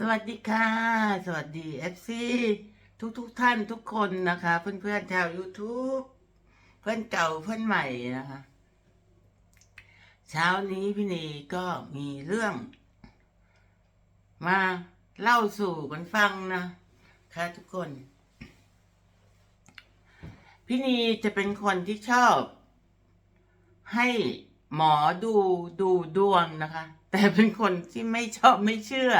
สวัสดีค่ะ สวัสดี FC ทุกทุกๆท่านทุกคนนะคะ เพื่อนเพื่อนๆชาว YouTube เพื่อนเก่าเพื่อนใหม่นะคะ เช้านี้พี่นีก็มีเรื่อง มาเล่าสู่กันฟังนะคะทุกคน พี่นีจะเป็นคนที่ชอบ ให้หมอดูดูดวงนะคะ แต่เป็นคนที่ไม่ชอบไม่เชื่อ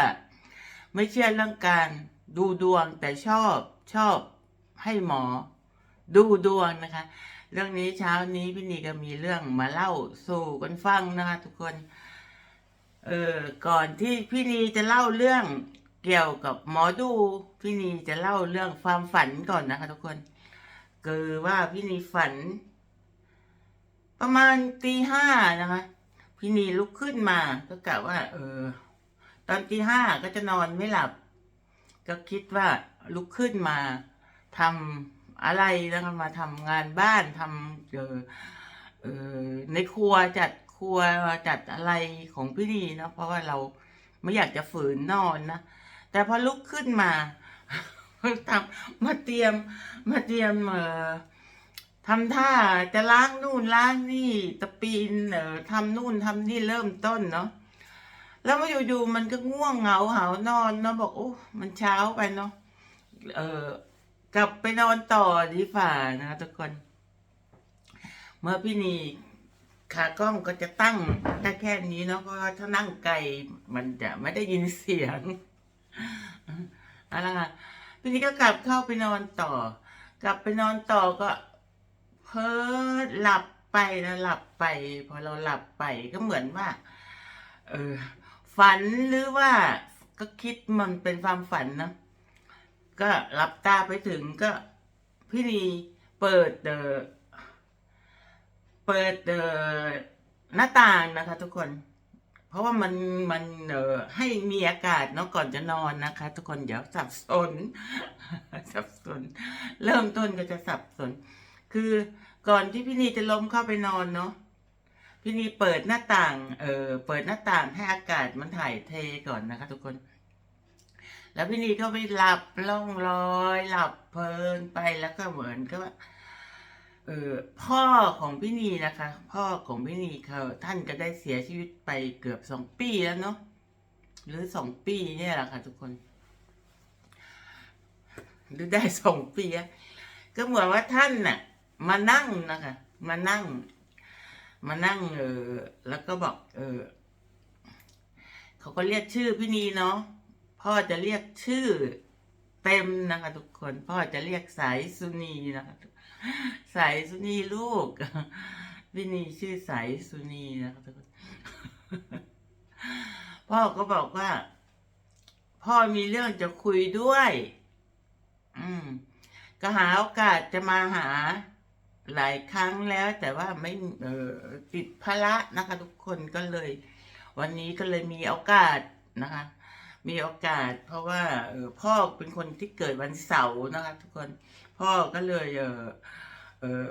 ไม่เชื่อเรื่องการดูดวงแต่ชอบชอบให้หมอ ดูดวงนะคะ เรื่องนี้เช้านี้พี่นีก็มีเรื่องมาเล่าสู่กันฟังนะคะทุกคน เออก่อนที่พี่นีจะเล่าเรื่องเกี่ยวกับหมอดูพี่นีจะเล่าเรื่องความฝันก่อนนะคะ ทุกคนคือว่าพี่นีฝัน ประมาณตีห้านะคะ พี่นีลุกขึ้นมาก็กะว่า เออ ตอนตีห้าก็จะนอนไม่หลับ ก็คิดว่าลุกขึ้นมาทำอะไรแล้วก็มาทำงานบ้านทำเออเออในครัวจัดครัวจัดอะไรของพี่นีนะเพราะว่าเราไม่อยากจะฝืนนอนนะแต่พอลุกขึ้นมาทำมาเตรียมมาเตรียมเออทำท่าจะล้างนู่นล้างนี่ตะปีนเออทำนู่นทำนี่เริ่มต้นเนาะ แล้วมาอยู่ๆมันก็ง่วงเหงาหานอนเนาะบอกโอ้มันเช้าไปเนาะเออกลับไปนอนต่อดีฝ่านะทุกคน เมื่อพี่นีขากล้องก็จะตั้งได้แค่นี้เนาะเพราะถ้านั่งไกลมันจะไม่ได้ยินเสียงอะไรค่ะพี่นีก็กลับเข้าไปนอนต่อ กลับไปนอนต่อก็เพ้อหลับไปนะหลับไป พอเราหลับไปก็เหมือนว่า เออ ฝันหรือว่าก็คิดมันเป็นความฝันนะ ก็หลับตาไปถึงก็พี่นีเปิดเออเปิดเออหน้าต่างนะคะ ทุกคน เพราะว่ามันมันเออให้มีอากาศเนาะก่อนจะนอนนะคะ ทุกคนเดี๋ยวสับสน สับสน เริ่มต้นก็จะสับสน คือก่อนที่พี่นีจะล้มเข้าไปนอนเนาะ พี่นีเปิดหน้าต่าง เออเปิดหน้าต่างให้อากาศมันถ่ายเทก่อนนะคะ ทุกคน แล้วพี่นีก็ไปหลับล่องลอย หลับเพลินไปแล้วก็เหมือนก็ว่าเออพ่อของพี่นีนะคะ พ่อของพี่นีเขาท่านก็ได้เสียชีวิตไปเกือบสองปีแล้วเนาะหรือสองปีเนี่ยแหละค่ะ ทุกคน หรือได้สองปีอะก็เหมือนว่าท่านน่ะ มานั่งนะคะ มานั่ง มานั่งเออแล้วก็บอก เออเขาก็เรียกชื่อพี่นีเนาะพ่อจะเรียกชื่อ เต็มนะคะ ทุกคน พ่อจะเรียกสายสุนีนะคะสายสุนีลูกพี่นีชื่อสายสุนีนะคะทุกคนพ่อก็บอกว่า พ่อมีเรื่องจะคุยด้วย อืมก็หาโอกาสจะมาหา หลายครั้งแล้ว แต่ว่าไม่ติดภาระนะคะ ทุกคนก็เลย วันนี้ก็เลยมีโอกาสนะคะ มีโอกาส เพราะว่าพ่อเป็นคนที่เกิดวันเสาร์นะคะ ทุกคนพ่อก็เลยเออเออ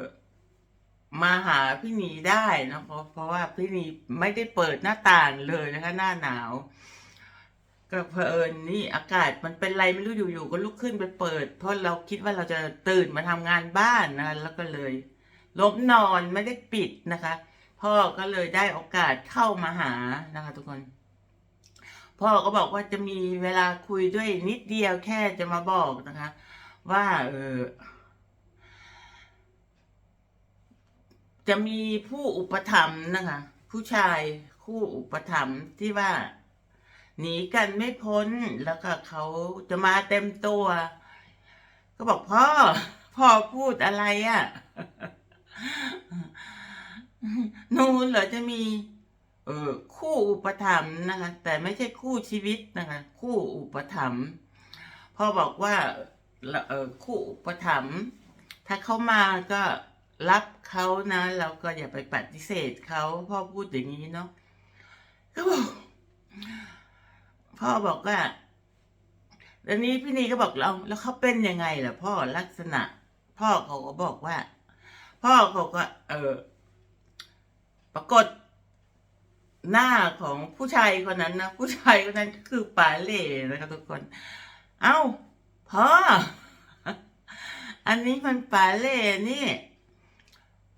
มาหาพี่นีได้นะเพราะเพราะว่าพี่นีไม่ได้เปิดหน้าต่างเลยนะคะ หน้าหนาว ก็เพอิญนี่อากาศมันเป็นไรไม่รู้อยู่ๆก็ลุกขึ้นไปเปิด เพราะเราคิดว่าเราจะตื่นมาทำงานบ้านนะคะแล้วก็เลยล้มนอนไม่ได้ปิดนะคะ พ่อก็เลยได้โอกาสเข้ามาหานะคะ ทุกคน พ่อก็บอกว่าจะมีเวลาคุยด้วยนิดเดียวแค่จะมาบอกนะคะ ว่าเออจะมีผู้อุปถัมภ์นะคะ ผู้ชายคู่อุปถัมภ์ที่ว่า หนีกันไม่พ้นแล้วก็เขาจะมาเต็มตัว ก็บอกพ่อ พ่อพูดอะไรอะ่ะนูนเหรอจะมี เออคู่อุปถัมภ์นะคะ แต่ไม่ใช่คู่ชีวิตนะคะ คู่อุปถัมภ์พ่อบอกว่าเออคู่อุปถัมภ์ถ้าเขามาก็รับเขานะเราก็อย่าไปปฏิเสธเขาพ่อพูดอย่างนี้เนาะก็บอก พ่อบอกว่าแล้วนี้พี่นีก็บอกเราแล้วเขาเป็นยังไงล่ะ พ่อลักษณะ พ่อเขาก็บอกว่า พ่อเขาก็ เออปรากฏหน้าของผู้ชายคนนั้นนะผู้ชายคนนั้นก็คือปาเล่นะครับทุกคน เอ้าพ่อ อันนี้มันปาเล่นี่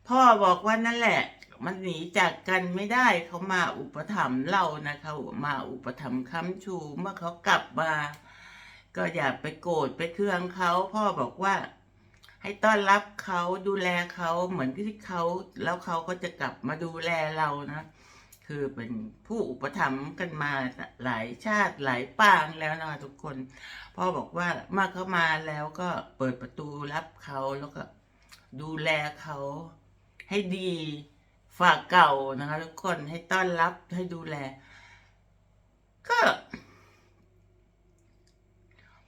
พ่อบอกว่านั่นแหละ มันหนีจากกันไม่ได้เขามาอุปถัมภ์เรานะเขามาอุปถัมภ์ค้ำชูเมื่อเขากลับมา ก็อย่าไปโกรธไปเคืองเขาพ่อบอกว่า ให้ต้อนรับเขาดูแลเขาเหมือนที่เขาแล้วเขาก็จะกลับมาดูแลเรานะคือเป็นผู้อุปถัมภ์กันมาหลายชาติหลายปางแล้วนะทุกคนพ่อบอกว่าเมื่อเขามาแล้วก็เปิดประตูรับเขาแล้วก็ดูแลเขาให้ดี ฝากเก่านะคะ ทุกคนให้ต้อนรับให้ดูแล ก็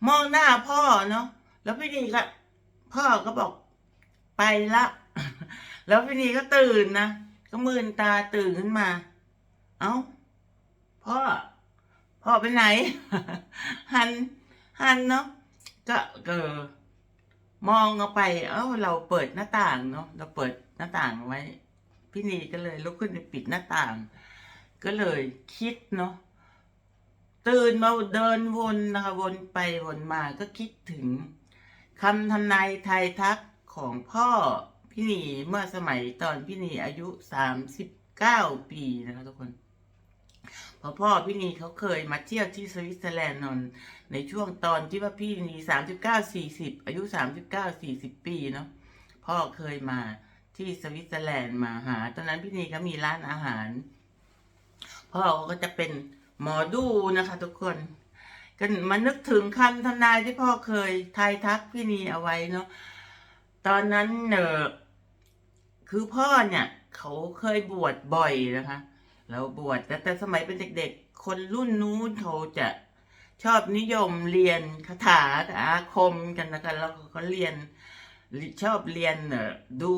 มองหน้าพ่อเนาะแล้วพี่นีก็พ่อก็บอกไปละ แล้วพี่นีก็ตื่นนะก็มืนตาตื่นขึ้นมา เอ้า พ่อ พ่อไปไหน หัน หันเนาะก็เออมองออกไป เอ้า เราเปิดหน้าต่างเนาะเราเปิดหน้าต่างไว้ พี่นีก็เลยลุกขึ้นไปปิดหน้าต่าง ก็เลยคิดเนาะตื่นมาเดินวนนะคะวนไปวนมาก็คิดถึงคำทำนายไทยทักของพ่อพี่นีเมื่อสมัยตอนพี่นีอายุสามสิบเก้าปีนะคะทุกคนเพราะพ่อพี่นีเขาเคยมาเที่ยวที่สวิตเซอร์แลนด์นนในช่วงตอนที่ว่าพี่นีสามสิบเก้าสี่สิบอายุสามสิบเก้าสี่สิบปีเนาะพ่อเคยมา ที่สวิตเซอร์แลนด์มาหา ตอนนั้นพี่นีก็มีร้านอาหาร พ่อเขาก็จะเป็นหมอดูนะคะทุกคนก็มานึกถึงคำทำนายที่พ่อเคยทายทักพี่นีเอาไว้เนาะตอนนั้นเนอคือพ่อเนี่ย เขาเคยบวชบ่อยนะคะ แล้วบวชแต่แต่สมัยเป็นเด็กๆ คนรุ่นนู้นเขาจะชอบนิยมเรียนคาถาอาคมกันนะคะแล้วเขาก็เรียน ชอบเรียนเอ่อดู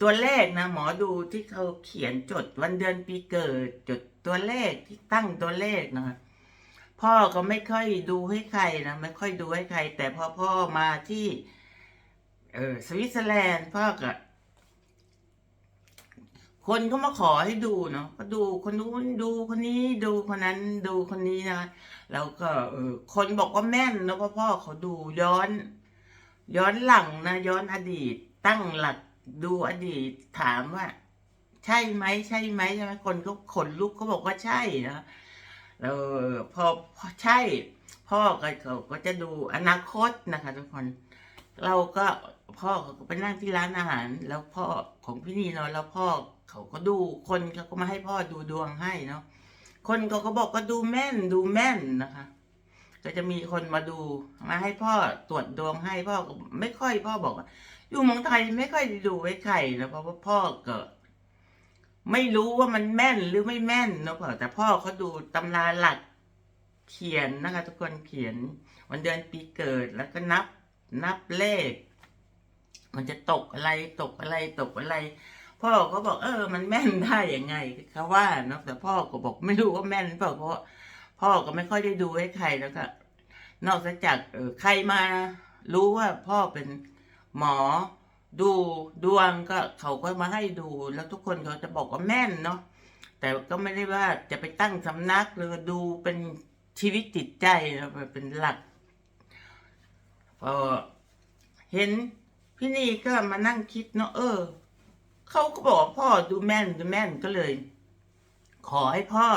ตัวเลขนะหมอดูที่เขาเขียนจดวันเดือนปีเกิดจดตัวเลขที่ตั้งตัวเลขนะคะพ่อก็ไม่ค่อยดูให้ใครนะไม่ค่อยดูให้ใคร แต่พอพ่อมาที่ เออสวิตเซอร์แลนด์พ่อก็คนก็มาขอให้ดูเนาะก็ดูคนนู้นดูคนนี้ดูคนนั้นดูคนนี้นะแล้วก็เออคนบอกว่าแม่นนะเพราะพ่อเขาดูย้อน ย้อนหลังนะย้อนอดีต ตั้งหลักดูอดีตถามว่า ใช่ไหมใช่ไหมใช่ไหมคนก็ขนลุกเขาบอกว่าใช่นะแล้วพอพอใช่ พ่อก็เขาก็จะดูอนาคตนะคะ ทุกคน เราก็พ่อเขาก็ไปนั่งที่ร้านอาหาร แล้วพ่อของพี่นีเนาะแล้วพ่อเขาก็ดูคนเขาก็มาให้พ่อดูดวงให้เนาะคนเขาก็บอกว่าดูแม่นดูแม่นนะคะ ก็จะมีคนมาดูมาให้พ่อตรวจดวงให้พ่อไม่ค่อยพ่อบอกว่า อยู่เมืองไทยไม่ค่อยดูไว้ไข่นะเพราะว่าพ่อก็ไม่รู้ว่ามันแม่นหรือไม่แม่นเนาะแต่พ่อเขาดูตำราหลักเขียนนะคะ ทุกคนเขียน วันเดือนปีเกิดแล้วก็นับ นับเลข มันจะตกอะไรตกอะไรตกอะไร พ่อก็บอกเออ มันแม่นได้ยังไงเขาว่าเนาะแต่พ่อก็บอกไม่รู้ว่าแม่นเปล่าเพราะพ่อก็ไม่ค่อยได้ดูให้ใครแล้วก็ นอกจากใครมารู้ว่าพ่อเป็นหมอดูดวงก็เขาก็มาให้ดูแล้วทุกคนเขาจะบอกว่าแม่นเนาะแต่ก็ไม่ได้ว่าจะไปตั้งสำนักหรือดูเป็นชีวิตจิตใจนะเป็นหลักพอเห็นพี่นี่ก็มานั่งคิดเนาะเออเขาก็บอกพ่อดูแม่นดูแม่นก็เลย ขอให้พ่อ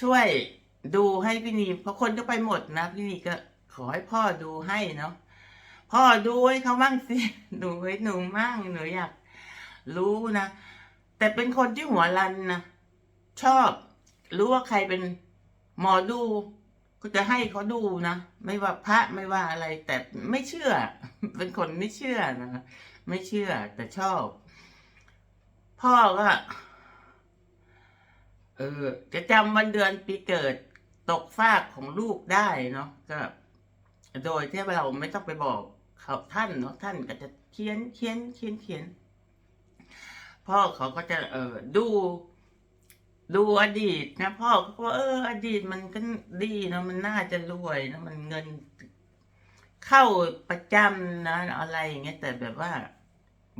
ช่วย ดูให้พี่นีเพราะคนก็ไปหมดนะพี่นีก็ขอให้พ่อดูให้เนาะพ่อดูให้เขาบ้างสิดูให้หนูมั่งหนูอยาก รู้นะแต่เป็นคนที่หัวรันนะชอบรู้ว่าใครเป็นหมอดู ก็จะให้เขาดูนะไม่ว่าพระไม่ว่าอะไร แต่ไม่เชื่อ เป็นคนไม่เชื่อนะไม่เชื่อ แต่ชอบ พ่อก็เออจะจำวันเดือนปีเกิด ตกฟากของลูกได้เนาะก็ โดยที่เราไม่ต้องไปบอกเขาท่านเนาะท่านก็จะเขียนเขียนเขียนเขียนพ่อเขาก็จะเออดู ดูอดีตนะพ่อเขาก็เออ อดีตมันก็ดีเนาะมันน่าจะรวยนะมันเงินเข้าประจำนะอะไรอย่างเงี้ยแต่แบบว่า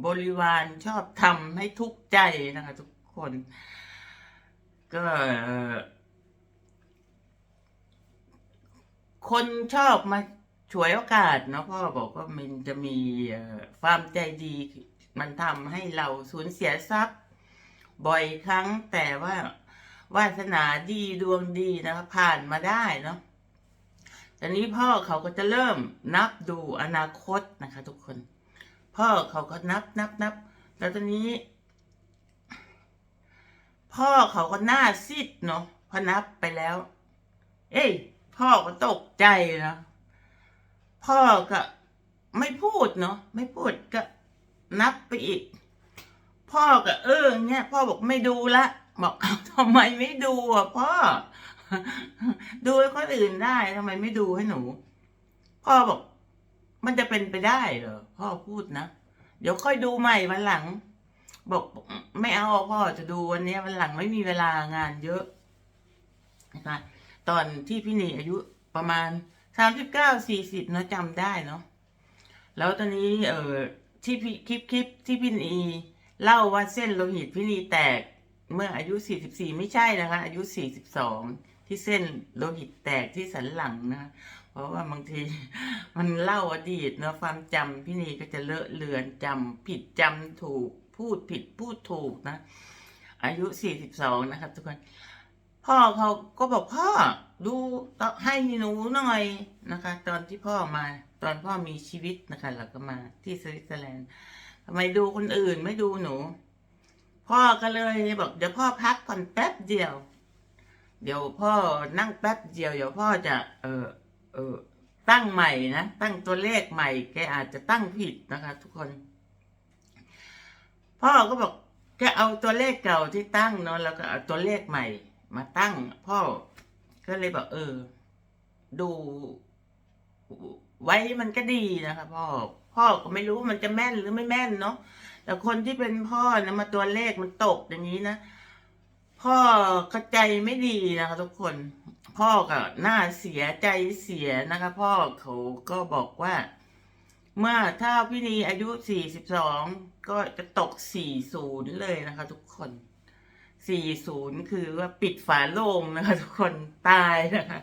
บริวารชอบทำให้ทุกข์ใจนะคะทุกคน ก็เอ่อ คนชอบมาฉวยโอกาสเนาะพ่อบอกว่ามันจะมีความใจดีมันทำให้เราสูญเสียทรัพย์ บ่อยครั้งแต่ว่าวาสนาดีดวงดีนะคะผ่านมาได้เนาะตอนนี้พ่อเขาก็จะเริ่มนับดูอนาคตนะคะทุกคน พ่อเขาก็นับนับนับ แล้วตอนนี้ พ่อเขาก็หน้าซีดเนาะพอนับไปแล้ว เอ้ย พ่อก็ตกใจนะพ่อก็ไม่พูดเนาะไม่พูดก็นับไปอีก พ่อก็เออเนี่ยพ่อบอกไม่ดูละบอกทำไมไม่ดูอะพ่อ ดูให้คนอื่นได้ทำไมไม่ดูให้หนู พ่อบอก มันจะเป็นไปได้เหรอพ่อพูดนะเดี๋ยวค่อยดูใหม่วันหลัง บอกไม่เอาพ่อจะดูวันนี้วันหลังไม่มีเวลางานเยอะนะคะ ตอนที่พี่หนีอายุประมาณสามสิบเก้าสี่สิบเนาะจำได้เนาะแล้วตอนนี้เออที่พี่คลิปคลิปที่พี่นีเล่าว่าเส้นโลหิตพี่นีแตกเมื่ออายุสี่สิบสี่ไม่ใช่นะคะ อายุสี่สิบสองที่เส้นโลหิตแตกที่สันหลังนะ เพราะว่าบางทีมันเล่าอดีตเนาะความจำพี่นีก็จะเลอะเลือนจำผิดจำถูกพูดผิดพูดถูกนะ อายุสี่สิบสองนะครับทุกคน พ่อเขาก็บอกพ่อดูให้หนูหน่อยนะคะ ตอนที่พ่อมา ตอนพ่อมีชีวิตนะคะ เราก็มาที่สวิตเซอร์แลนด์ทำไมดูคนอื่นไม่ดูหนู พ่อก็เลยบอกเดี๋ยวพ่อพักก่อนแป๊บเดียว เดี๋ยวพ่อนั่งแป๊บเดียวเดี๋ยวพ่อจะ เออเออตั้งใหม่นะตั้งตัวเลขใหม่แกอาจจะตั้งผิดนะคะ ทุกคน พ่อก็บอกจะเอาตัวเลขเก่าที่ตั้งเนาะแล้วก็เอาตัวเลขใหม่ มาตั้ง พ่อก็เลยบอกเออ ดูไว้มันก็ดีนะคะพ่อ พ่อก็ไม่รู้ว่ามันจะแม่นหรือไม่แม่นเนาะแต่คนที่เป็นพ่อนะมาตัวเลขมันตกอย่างนี้นะพ่อเข้าใจไม่ดีนะคะทุกคน พ่อก็หน่าเสียใจเสียนะคะ พ่อเขาก็บอกว่า เมื่อถ้าพี่นีอายุสี่สิบสองก็จะตกสี่ศูนย์เลยนะคะ ทุกคน สี่ศูนย์คือว่าปิดฝาโลงนะคะ ทุกคนตายนะคะ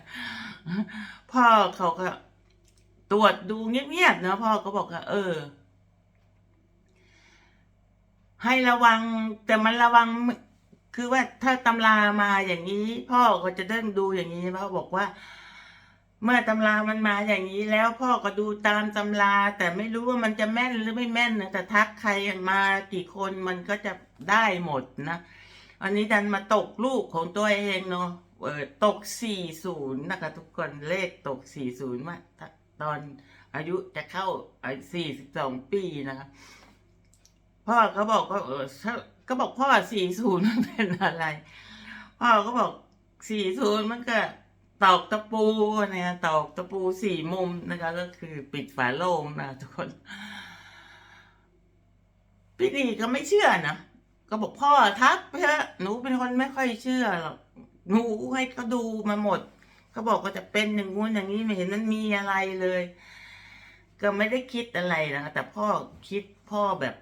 พ่อเขาก็ตรวจดูเงียบๆนะพ่อก็บอกว่าเออ ให้ระวังแต่มันระวังคือว่าถ้าตำรามาอย่างนี้ พ่อก็จะเดินดูอย่างนี้พ่อบอกว่า เมื่อตำรามันมาอย่างนี้แล้วพ่อก็ดูตามตำรา แต่ไม่รู้ว่ามันจะแม่นหรือไม่แม่นนะแต่ทักใครมากี่คนมันก็จะได้หมดนะ อันนี้ดันมาตกลูกของตัวเองเนาะเออตกสี่ศูนะคะทุกคนเลขตกสี่ศูนย์มาตอนอายุจะเข้าสี่สิบสองปีนะคะพ่อก็บอกว่าเออก็บอกพ่อสี่ศูนย์มันเป็นอะไร พ่อก็บอกสี่ศูนย์มันก็ตอกตะปูนะตอกตะปูสี่มุมนะคะ ก็คือปิดฝาโลงนะทุกคน พี่ดีก็ไม่เชื่อนะ ก็บอกพ่อทักไปเถอะหนูเป็นคนไม่ค่อยเชื่อหรอกหนูให้เขาดูมาหมดเขาบอกว่าจะเป็นอย่างงู้นอย่างนี้ไม่เห็นมันมีอะไรเลย ก็ไม่ได้คิดอะไรนะคะแต่พ่อคิดพ่อแบบ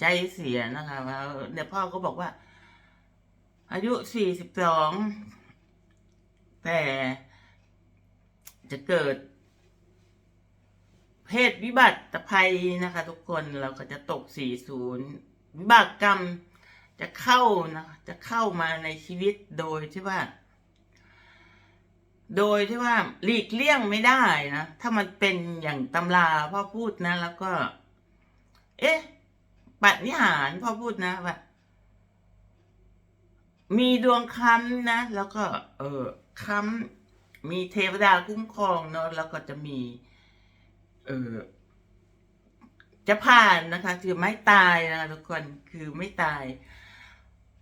ใจเสียนะคะว่าเดี๋ยวพ่อก็บอกว่า อายุสี่สิบสองแต่จะเกิด เพศวิบัติภัยนะคะ ทุกคนเราก็จะตกสี่ศูนย์วิบากกรรม จะเข้านะจะเข้ามาในชีวิตโดยที่ว่า โดยที่ว่าหลีกเลี่ยงไม่ได้นะถ้ามันเป็นอย่างตำราพ่อพูดนะ แล้วก็ เอ๊ะปันิหารพ่อพูดนะว่ามีดวงค้ำนะ แล้วก็ เออค้ำมีเทวดาคุ้มครองเนาะแล้วก็จะมี เออจะผ่านนะคะ คือไม่ตายนะคะทุกคนคือไม่ตาย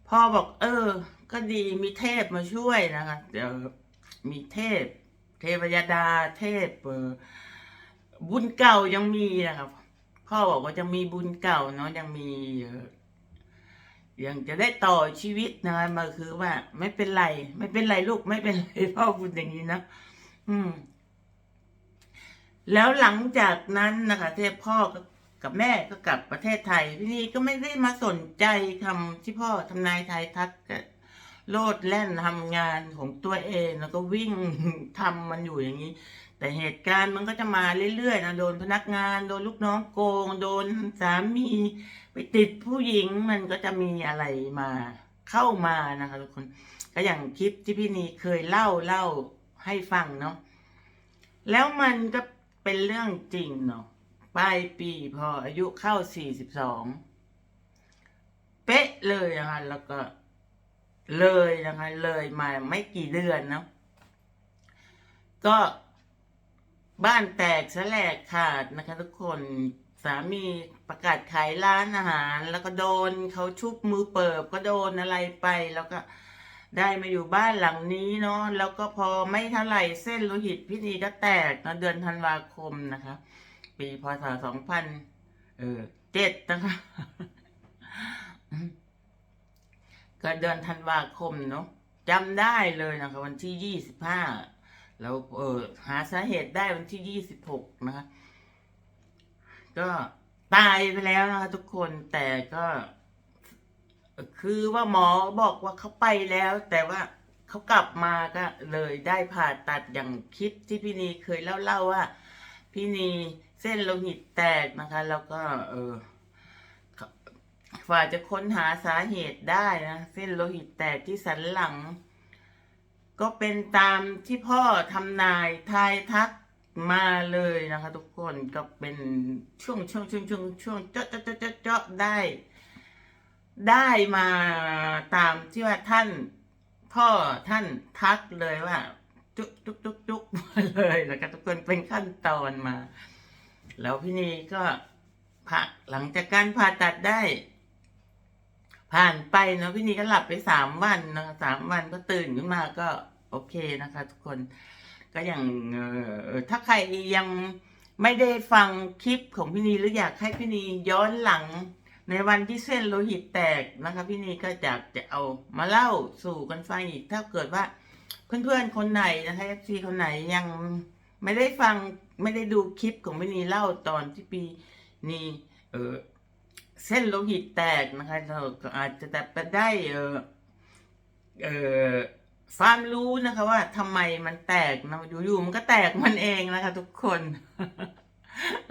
พ่อบอก เออ ก็ดีมีเทพมาช่วยนะคะ เดี๋ยวมีเทพ เทพยดาเทพเออบุญเก่ายังมีนะครับพ่อบอกว่าจะมีบุญเก่าเนาะยังมีออยังจะได้ต่อชีวิตนะคะมาคือว่า ไม่เป็นไร ไม่เป็นไรลูกไม่เป็นไรพ่อพูดอย่างนี้นะอืม แล้วหลังจากนั้นนะคะ เทพพ่อก็ กับแม่ก็กลับประเทศไทย พี่นี่ก็ไม่ได้มาสนใจคำที่พ่อทำนายไทายทักก็โลดแล่นทำงานของตัวเองแล้วก็วิ่งทำมันอยู่อย่างนี้ แต่เหตุการณ์มันก็จะมาเรื่อยๆนะโดนพนักงาน โดนลูกน้องโกง โดนสามี ไปติดผู้หญิงมันก็จะมีอะไรมาเข้ามานะคะทุกคน ก็อย่างคลิปที่พี่นีเคยเล่าเล่าให้ฟังเนาะแล้วมันก็เป็นเรื่องจริงเนาะ ปลายปีพออายุเข้าสี่สิบสองเป๊ะเลยนะคะแล้วก็เลยนะคะเลยมาไม่กี่เดือนเนาะก็บ้านแตกแสลกขาดนะคะ ทุกคนสามีประกาศขายร้านอาหาร แล้วก็โดนเขาชุบมือเปิบก็โดนอะไรไป แล้วก็ได้มาอยู่บ้านหลังนี้เนาะแล้วก็พอไม่เท่าไหร่เส้นโลหิตพี่นีก็แตกนะเดือนธันวาคมนะคะ ปีพศสองพันเออเจ็ดนะคะก็เดือนธันวาคมเนาะจำได้เลยนะคะวันที่ยี่สิบห้าแล้วเออหาสาเหตุได้วันที่ยี่สิบหกนะคะก็ตายไปแล้วนะคะทุกคนแต่ก็ คือว่าหมอบอกว่าเขาไปแล้ว แต่ว่าเขากลับมาก็เลยได้ผ่าตัดอย่างคลิปที่พี่นีเคยเล่าเล่าว่าพี่นี เส้นโลหิตแตกนะคะ แล้วก็เออฝ่าจะค้นหาสาเหตุได้นะเส้นโลหิตแตกที่สันหลัง ก็เป็นตามที่พ่อทำนายทายทักมาเลยนะคะ ทุกคนก็เป็นช่วงช่วงช่วงช่วงช่วงเจาะเจาะเจาะเจาะได้ ได้มาตามที่ว่าท่าน พ่อท่านทักเลยว่า จุ๊กจุ๊กจุ๊กจุกมาเลยแล้วก็ทุกคนเป็นขั้นตอนมา แล้วพี่นีก็ผ่าหลังจากการผ่าตัดได้ ผ่านไปเนาะพี่นีก็หลับไปสามวันนะคะสามวันก็ตื่นขึ้นมาก็โอเคนะคะ ทุกคนก็อย่างถ้าใครยังไม่ได้ฟังคลิปของพี่นีหรืออยากให้พี่นีย้อนหลังในวันที่เส้นโลหิตแตกนะคะพี่นีก็อยากจะเอามาเล่าสู่กันฟังอีก ถ้าเกิดว่าเพื่อนๆคนไหนนะคะเอฟซีคนไหนยังไม่ได้ฟัง ไม่ได้ดูคลิปของพี่นีเล่าตอนที่ปีนี้เออเส้นโลหิตแตกนะคะเราอาจจะแต่ไปได้เออเออความรู้นะคะว่าทำไมมันแตกนะอยู่ๆมันก็แตกมันเองนะคะ ทุกคน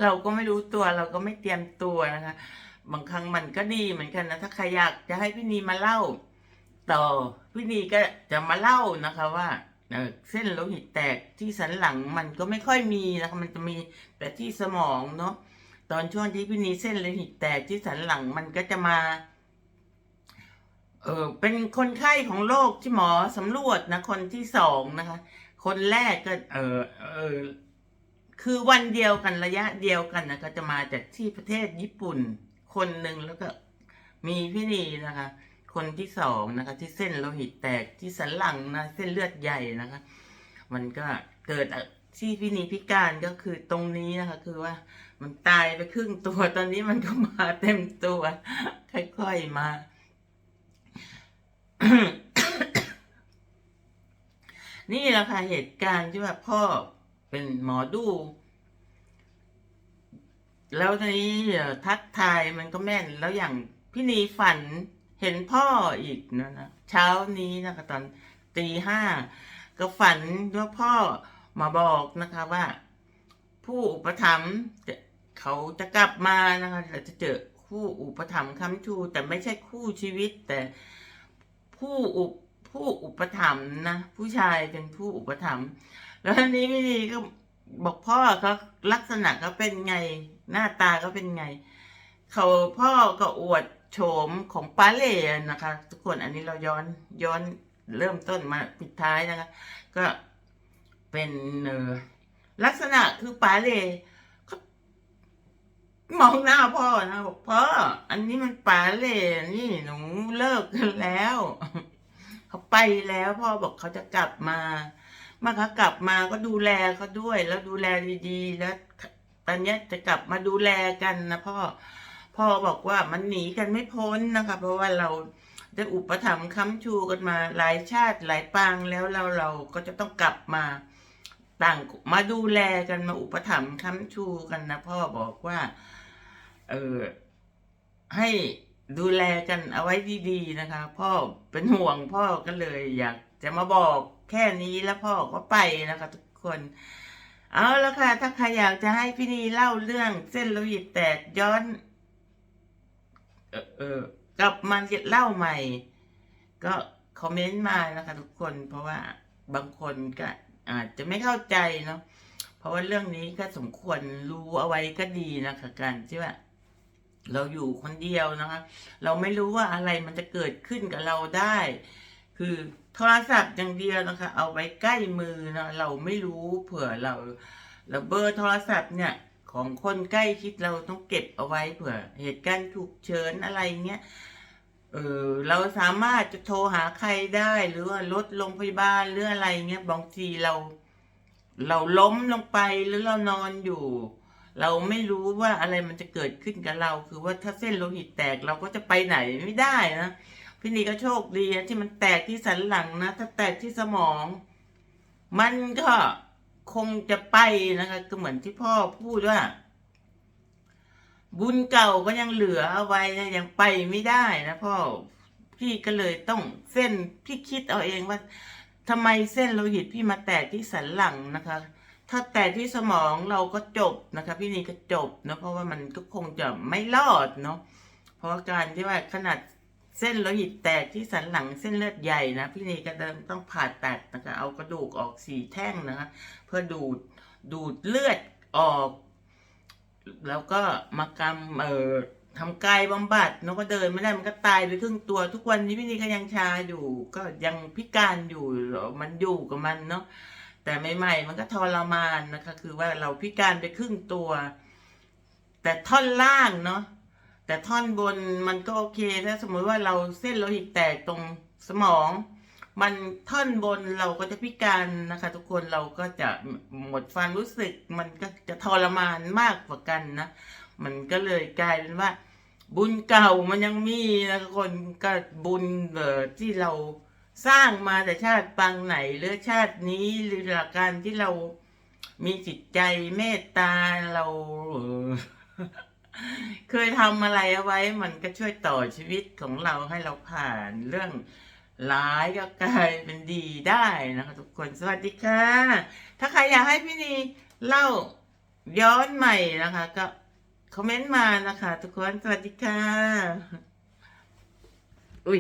เราก็ไม่รู้ตัวเราก็ไม่เตรียมตัวนะคะ บางครั้งมันก็ดีเหมือนกันนะถ้าใครอยากจะให้พี่นีมาเล่า ต่อพี่นีก็จะมาเล่านะคะว่า เส้นโลหิตแตกที่สันหลังมันก็ไม่ค่อยมีนะคะมันจะมีแต่ที่สมองเนาะตอนช่วงที่พี่นีเส้นโลหิตแตกที่สันหลังมันก็จะมาเออเป็นคนไข้ของโรคที่หมอสำรวจนะคนที่สองนะคะ คนแรกก็เออเออคือวันเดียวกันระยะเดียวกันนะก็จะมาจากที่ประเทศญี่ปุ่นคนหนึ่งแล้วก็มีพี่นีนะคะ คนที่สองนะคะ ที่เส้นโลหิตแตกที่สันหลังนะเส้นเลือดใหญ่นะคะ มันก็เกิดที่พี่นีพิการก็คือตรงนี้นะคะ คือว่ามันตายไปครึ่งตัวตอนนี้มันก็มาเต็มตัว ค่อยๆมา นี่แหละค่ะเหตุการณ์ที่ว่าพ่อเป็นหมอดูแล้วทีนี้ทักทายมันก็แม่นแล้วอย่างพี่นีฝัน เห็นพ่ออีกนะนะเช้านี้นะคะตอนตีห้าก็ฝันว่าพ่อมาบอกนะคะว่า ผู้อุปถัมภ์จะเขาจะกลับมานะคะจะเจอคู่อุปถัมภ์ค้ำชู แต่ไม่ใช่คู่ชีวิต แต่ผู้อุผู้อุปถัมภ์นะผู้ชายเป็นผู้อุปถัมภ์แล้วทีนี้พี่นีก็บอกพ่อเขาลักษณะเขาเป็นไง หน้าตาเขาเป็นไง เขาพ่อก็อวดโฉมของปาเล่นะคะ ทุกคนอันนี้เราย้อนย้อนเริ่มต้นมาปิดท้ายนะคะ ก็เป็นเออลักษณะคือปาเล่เขามองหน้าพ่อนะบอกพ่ออันนี้มันปาเล่นี่หนูเลิกกันแล้ว เขาไปแล้วพ่อบอกเขาจะกลับมาเมื่อเขากลับมาก็ดูแลเขาด้วย แล้วดูแลดีๆ แล้วตอนนี้จะกลับมาดูแลกันนะพ่อ พ่อบอกว่ามันหนีกันไม่พ้นนะคะ เพราะว่าเราได้อุปถัมภ์ค้ำชูกันมาหลายชาติหลายปางแล้วเราเราก็จะต้องกลับมาต่างมาดูแลกันมาอุปถัมภ์ค้ำชูกันนะพ่อบอกว่า เออให้ดูแลกันเอาไว้ดีๆนะคะ พ่อเป็นห่วงพ่อก็เลย อยากจะมาบอกแค่นี้แล้วพ่อก็ไปนะคะ ทุกคน เอาละค่ะถ้าใครอยากจะให้พี่นีเล่าเรื่องเส้นโลหิตแตกย้อน เออเออกลับมาเล่าใหม่ ก็คอมเมนต์มานะคะ ทุกคนเพราะว่าบางคนก็อาจจะไม่เข้าใจเนาะเพราะว่าเรื่องนี้ก็สมควรรู้เอาไว้ก็ดีนะคะการที่ว่าเราอยู่คนเดียวนะคะ เราไม่รู้ว่าอะไรมันจะเกิดขึ้นกับเราได้ คือโทรศัพท์อย่างเดียวนะคะ เอาไว้ใกล้มือนะเราไม่รู้เผื่อเราเราเบอร์โทรศัพท์เนี่ย ของคนใกล้ชิดเราต้องเก็บเอาไว้เผื่อ เหตุการณ์ฉุกเฉินอะไรเงี้ยเออเราสามารถจะโทรหาใครได้หรือว่ารถโรงพยาบาลหรืออะไรเงี้ยบางทีเรา เราล้มลงไปหรือเรานอนอยู่ เราไม่รู้ว่าอะไรมันจะเกิดขึ้นกับเรา คือว่าถ้าเส้นโลหิตแตกเราก็จะไปไหนไม่ได้นะพี่นีก็โชคดีนะที่มันแตกที่สันหลังนะถ้าแตกที่สมอง มันก็ คงจะไปนะคะก็เหมือนที่พ่อพูดว่า บุญเก่าก็ยังเหลือเอาไว้ยังไปไม่ได้นะพ่อพี่ก็เลยต้องเส้นพี่คิดเอาเองว่าทำไมเส้นโลหิตพี่มาแตกที่สันหลังนะคะ ถ้าแตกที่สมองเราก็จบนะคะ พี่นี่ก็จบนะเพราะว่ามันก็คงจะไม่รอดเนาะเพราะการที่ว่าขนาด เส้นโลหิตแตกที่สันหลังเส้นเลือดใหญ่นะพี่นีก็ต้องผ่าตัดนะคะเอากระดูกออกสี่แท่งนะคะเพื่อดูดดูดเลือดออก แล้วก็มากำเอ่อทำกายบำบัดนก็เดินไม่ได้มันก็ตายไปครึ่งตัว ทุกวันนี้พี่นีก็ยังชาอยู่ ก็ยังพิการอยู่มันอยู่กับมันเนาะแต่ใหม่ๆมันก็ทรมานนะคะ คือว่าเราพิการไปครึ่งตัว แต่ท่อนล่างเนาะ แต่ท่อนบนมันก็โอเค ถ้าสมมติว่าเราเส้นโลหิตแตกตรงสมอง มันท่อนบนเราก็จะพิการนะคะ ทุกคนเราก็จะหมดความรู้สึก มันก็จะทรมานมากกว่ากันนะ มันก็เลยกลายเป็นว่า บุญเก่ามันยังมีนะทุกคนก็บุญเอ่อที่เราสร้างมาแต่ชาติปางไหนหรือชาตินี้หรือหลักการที่เรามีจิตใจเมตตาเราเเคยทำอะไรเอาไว้มันก็ช่วยต่อชีวิตของเราให้เราผ่านเรื่องร้ายก็กลายเป็นดีได้นะคะทุกคนสวัสดีค่ะ ถ้าใครอยากให้พี่นีเล่าย้อนใหม่นะคะ ก็คอมเมนต์มานะคะ ทุกคนสวัสดีค่ะ อุ้ย